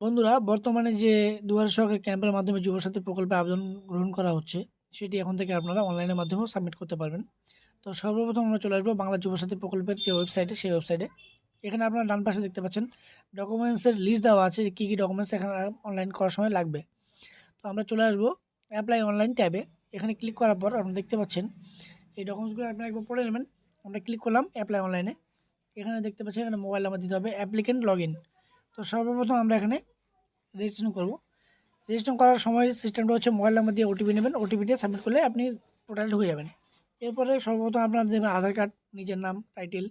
বন্ধুরা, বর্তমানে যে দুয়ারে সরকার ক্যাম্পের মাধ্যমে যুবসাথী প্রকল্পে আবেদন গ্রহণ করা হচ্ছে, সেটি এখন থেকে আপনারা অনলাইনের মাধ্যমেও সাবমিট করতে পারবেন। তো সর্বপ্রথম আমরা চলে আসব বাংলা যুবসাথী প্রকল্পের যে ওয়েবসাইটে, সেই ওয়েবসাইটে। এখানে আপনারা ডান পাশে দেখতে পাচ্ছেন, ডকুমেন্টসের লিস্ট দেওয়া আছে কী কী ডকুমেন্টস এখানে অনলাইন করার সময় লাগবে। তো আমরা চলে আসব অ্যাপ্লাই অনলাইন ট্যাবে। এখানে ক্লিক করার পর আপনারা দেখতে পাচ্ছেন, এই ডকুমেন্টসগুলো আপনারা একবার পড়ে নেবেন। আমরা ক্লিক করলাম অ্যাপ্লাই অনলাইনে। এখানে দেখতে পাচ্ছেন, এখানে মোবাইল নাম্বার দিতে হবে, অ্যাপ্লিকেন্ট লগ ইন। তো সর্বপ্রথম আমরা এখানে রেজিস্ট্রেশন করব। রেজিস্ট্রেশন করার সময় সিস্টেমটা হচ্ছে মোবাইল নাম্বার দিয়ে ওটিপি নেবেন। ওটিপি দিয়ে সাবমিট করলে আপনি পোর্টালে ঢুকে যাবেন। এরপরে সর্বপ্রথম আপনার দেবেন আধার কার্ড, নিজের নাম টাইটেল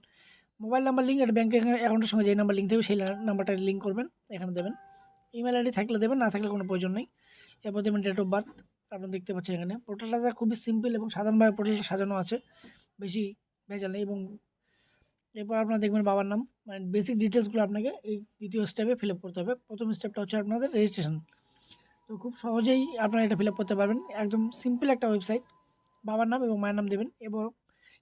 মোবাইল নাম্বার লিঙ্ক এটা ব্যাঙ্ক অ্যাকাউন্টের সঙ্গে যে নাম্বার লিঙ্ক থাকবে সেই নাম্বারটা লিঙ্ক করবেন, এখানে দেবেন। ইমেল আইডি থাকলে দেবেন, না থাকলে কোনো প্রয়োজন নেই। এরপর দেবেন ডেট অফ বার্থ আপনারা দেখতে পাচ্ছেন এখানে। পোর্টালটা খুবই সিম্পল এবং সাধারণভাবে পোর্টালটা সাজানো আছে। বেশি ভেজাল নেই এবং এরপর আপনারা দেখবেন বাবার নাম। মানে বেসিক ডিটেলসগুলো আপনাকে এই দ্বিতীয় স্টেপে ফিল আপ করতে হবে। প্রথম স্টেপটা হচ্ছে আপনাদের রেজিস্ট্রেশন তো খুব সহজেই আপনারা এটা ফিল আপ করতে পারবেন। একদম সিম্পল একটা ওয়েবসাইট বাবার নাম এবং মায়ের নাম দেবেন। এবং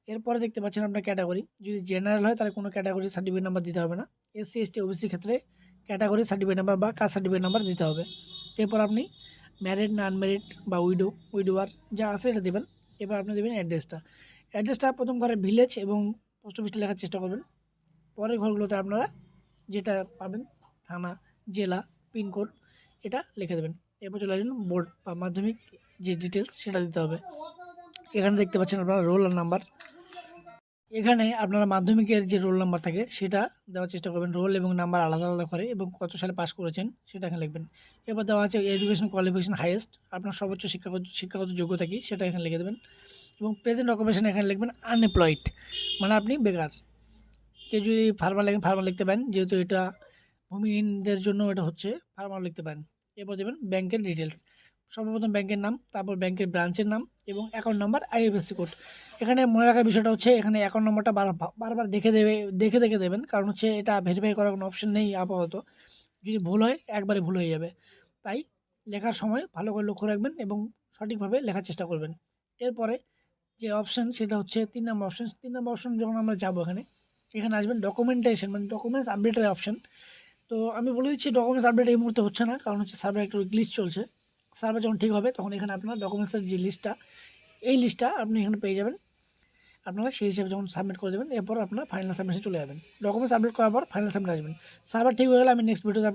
এরপরে দেখতে পাচ্ছেন আপনার ক্যাটাগরি যদি জেনারেল হয়, তাহলে কোনো ক্যাটাগরি সার্টিফিকেট নাম্বার দিতে হবে না। এস এসসি এসটি ওবিসির ক্ষেত্রে ক্যাটাগরি সার্টিফিকেট নাম্বার বা কাস্ট সার্টিফিকেট নাম্বার দিতে হবে। এরপর আপনি ম্যারিড না আনম্যারিড বা উইডো উইডোয়ার যা আছে এটা দেবেন। এবার আপনি দেবেন অ্যাড্রেসটা অ্যাড্রেসটা প্রথম ঘরে ভিলেজ এবং পোস্ট অফিসটা লেখার চেষ্টা করবেন। পরের ঘরগুলোতে আপনারা যেটা পাবেন, থানা, জেলা পিনকোড এটা লিখে দেবেন। এরপর চলে আসবেন বোর্ড বা মাধ্যমিক যে ডিটেলস সেটা দিতে হবে। এখানে দেখতে পাচ্ছেন আপনারা রোল নাম্বার এখানে আপনারা মাধ্যমিকের যে রোল নাম্বার থাকে, সেটা দেওয়ার চেষ্টা করবেন। রোল এবং নাম্বার আলাদা আলাদা করে এবং কত সালে পাস করেছেন, সেটা এখানে লিখবেন। এরপর দেওয়া আছে এডুকেশন কোয়ালিফিকেশন হাইয়েস্ট আপনার সর্বোচ্চ শিক্ষাগত শিক্ষাগত যোগ্যতা কী, সেটা এখানে লিখে দেবেন। এবং প্রেজেন্ট অকুপেশন এখানে লিখবেন আনএমপ্লয়েড মানে আপনি বেকার। কেউ যদি ফার্মার লেখেন ফার্মার লিখতে পারেন, যেহেতু এটা ভূমিহীনদের জন্য এটা হচ্ছে ফার্মার লিখতে পারেন। এরপর দেবেন ব্যাংকের ডিটেলস সর্বপ্রথম ব্যাংকের নাম, তারপর ব্যাংকের ব্রাঞ্চের নাম এবং অ্যাকাউন্ট নাম্বার আইএফএসসি কোড এখানে মনে রাখার বিষয়টা হচ্ছে, এখানে অ্যাকাউন্ট নাম্বারটা বার বারবার দেখে দেবে, দেখে দেখে দেবেন, কারণ হচ্ছে এটা ভেরিফাই করার কোনো অপশন নেই আপাতত। যদি ভুল হয়, একবারে ভুল হয়ে যাবে। তাই লেখার সময় ভালো করে লক্ষ্য রাখবেন এবং সঠিকভাবে লেখার চেষ্টা করবেন। এরপরে যে অপশান সেটা হচ্ছে তিন নম্বর অপশান তিন নম্বর অপশান যখন আমরা যাব এখানে এখানে আসবেন ডকুমেন্টেশন মানে ডকুমেন্টস আপডেটের অপশান তো আমি বলে দিচ্ছি ডকুমেন্টস আপডেট এই মুহূর্তে হচ্ছে না, কারণ হচ্ছে সার্ভার একটু গ্লিচ চলছে। সার্ভার যখন ঠিক হবে তখন এখানে আপনার ডকুমেন্টসের যে লিস্টটা এই লিস্টটা আপনি এখানে পেয়ে যাবেন। আপনারা সেই হিসেবে যখন সাবমিট করে দেবেন, এরপর আপনার ফাইনাল সাবমিশন চলে যাবেন। ডকুমেন্টস আপডেট করার পর ফাইনাল সাবমিট আসবেন। সার্ভার ঠিক হয়ে গেলে আমি নেক্সট ভিডিওতে